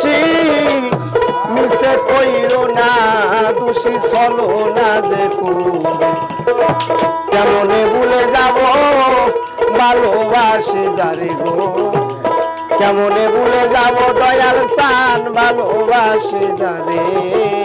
দোষী মিছে কইর না, দোষী চলো না দেখো। কেমনে ভুলে যাব, ভালোবাসি যারে গো। কেমনে ভুলে যাব, দয়াল সান, ভালোবাসি যারে।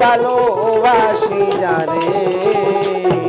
ভালোবাসি যারে